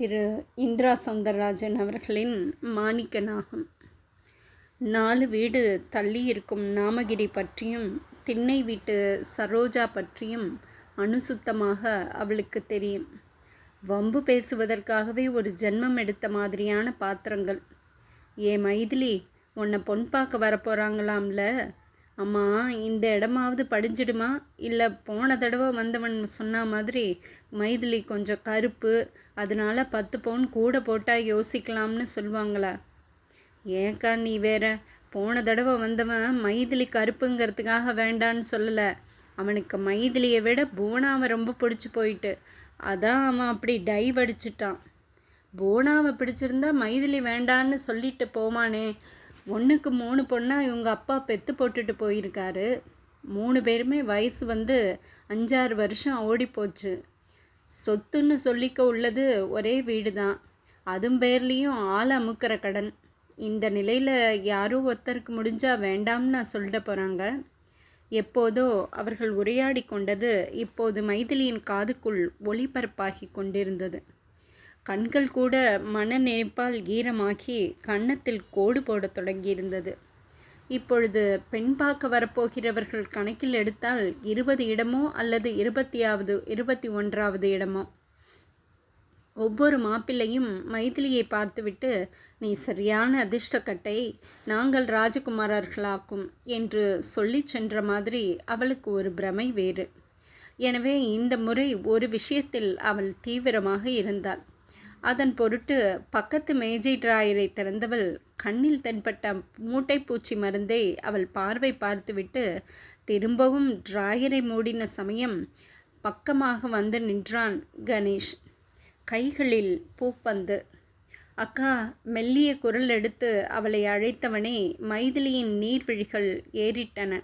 திரு இந்திரா சௌந்தரராஜன் அவர்களின் மாணிக்க நாகம் நாலு வீடு தள்ளி இருக்கும் நாமகிரி பற்றியும் திண்ணை வீட்டு சரோஜா பற்றியும் அணுசுத்தமாக அவளுக்கு தெரியும். வம்பு பேசுவதற்காகவே ஒரு ஜென்மம் எடுத்த மாதிரியான பாத்திரங்கள். ஏ மைதிலி உன்னை பொன் பார்க்க வரப்போகிறாங்களாம்ல அம்மா இந்த இடமாவது படிஞ்சிடுமா? இல்லை போன தடவை வந்தவன் சொன்ன மாதிரி மைதிலி கொஞ்சம் கருப்பு அதனால பத்து பவுன் கூட போட்டால் யோசிக்கலாம்னு சொல்லுவாங்களா ஏக்கா நீ வேற? போன தடவை வந்தவன் மைதிலி கருப்புங்கிறதுக்காக வேண்டான்னு சொல்லலை. அவனுக்கு மைதிலியை விட பூனாவை ரொம்ப பிடிச்சி போயிட்டு. அதான் அவன் அப்படி டைவ் அடிச்சிட்டான். பூனாவை பிடிச்சிருந்தா மைதிலி வேண்டான்னு சொல்லிட்டு போமானே ஒன்றுக்கு மூணு பொண்ணாக இவங்க அப்பா பெத்து போட்டுட்டு போயிருக்காரு. மூணு பேருமே வயசு வந்து அஞ்சாறு வருஷம் ஓடி போச்சு. சொத்துன்னு சொல்லிக்க உள்ளது ஒரே வீடு தான் அதும் பேர்லேயும் ஆள் அமுக்கிற கடன். இந்த நிலையில் யாரும் ஒருத்தருக்கு முடிஞ்சால் வேண்டாம்னு நான் சொல்லிட போகிறாங்க எப்போதோ அவர்கள் உரையாடி கொண்டது இப்போது மைதிலியின் காதுக்குள் ஒளிபரப்பாகி கொண்டிருந்தது. கண்கள் கூட மன நினைப்பால் ஈரமாகி கன்னத்தில் கோடு போடத் தொடங்கியிருந்தது. இப்பொழுது பெண் பார்க்க வரப்போகிறவர்கள் கணக்கில் எடுத்தால் இருபது இடமோ அல்லது இருபத்தியாவது இருபத்தி ஒன்றாவது இடமோ. ஒவ்வொரு மாப்பிள்ளையும் மைதிலியை பார்த்துவிட்டு நீ சரியான அதிர்ஷ்டக்கட்டை நாங்கள் ராஜகுமாரர்களாக்கும் என்று சொல்லிச் சென்ற மாதிரி அவளுக்கு ஒரு பிரமை வேறு. எனவே இந்த முறை ஒரு விஷயத்தில் அவள் தீவிரமாக இருந்தாள். அதன் பொருட்டு பக்கத்து மேஜை டிராயரை திறந்தவள் கண்ணில் தென்பட்ட மூட்டைப்பூச்சி மருந்தை அவள் பார்வை பார்த்துவிட்டு திரும்பவும் டிராயரை மூடின சமயம் பக்கமாக வந்து நின்றான் கணேஷ். கைகளில் பூப்பந்து. அக்கா மெல்லிய குரல் எடுத்து அவளை அழைத்தவனே மைதிலியின் நீர்விழிகள் ஏறிட்டன.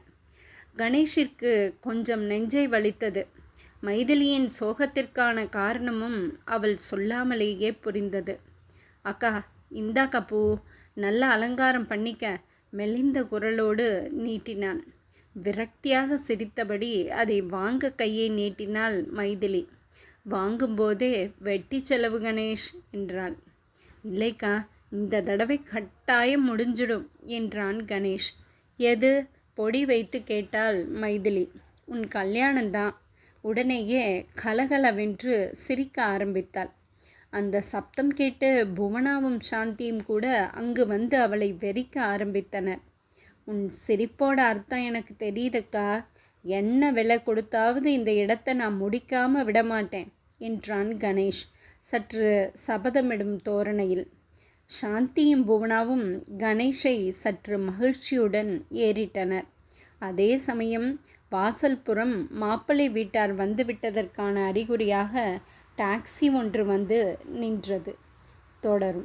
கணேஷிற்கு கொஞ்சம் நெஞ்சை வலித்தது. மைதிலியின் சோகத்திற்கான காரணமும் அவள் சொல்லாமலேயே புரிந்தது. அக்கா இந்தா கப்பு நல்ல அலங்காரம் பண்ணிக்க மெலிந்த குரலோடு நீட்டினான். விரக்தியாக சிரித்தபடி அதை வாங்க கையை நீட்டினாள் மைதிலி. வாங்கும்போதே வெட்டி செலவு கணேஷ் என்றாள். இல்லைக்கா இந்த தடவை கட்டாயம் முடிஞ்சிடும் என்றான் கணேஷ். எது? பொடி வைத்து கேட்டாள் மைதிலி. உன் கல்யாணம்தான். உடனேயே கலகலவென்று சிரிக்க ஆரம்பித்தாள். அந்த சப்தம் கேட்டு புவனாவும் சாந்தியும் கூட அங்கு வந்து அவளை வெறிக்க ஆரம்பித்தனர். உன் சிரிப்போட அர்த்தம் எனக்கு தெரியுதுக்கா. என்ன விலை கொடுத்தாவது இந்த இடத்தை நான் முடிக்காமல் விடமாட்டேன் என்றான் கணேஷ் சற்று சபதமிடும் தோரணையில். சாந்தியும் புவனாவும் கணேஷை சற்று மகிழ்ச்சியுடன் ஏறிட்டனர். அதே சமயம் வாசல்புறம் மாப்பிள்ளை வீட்டார் வந்துவிட்டதற்கான அறிகுறியாக டாக்ஸி ஒன்று வந்து நின்றது. தொடரும்.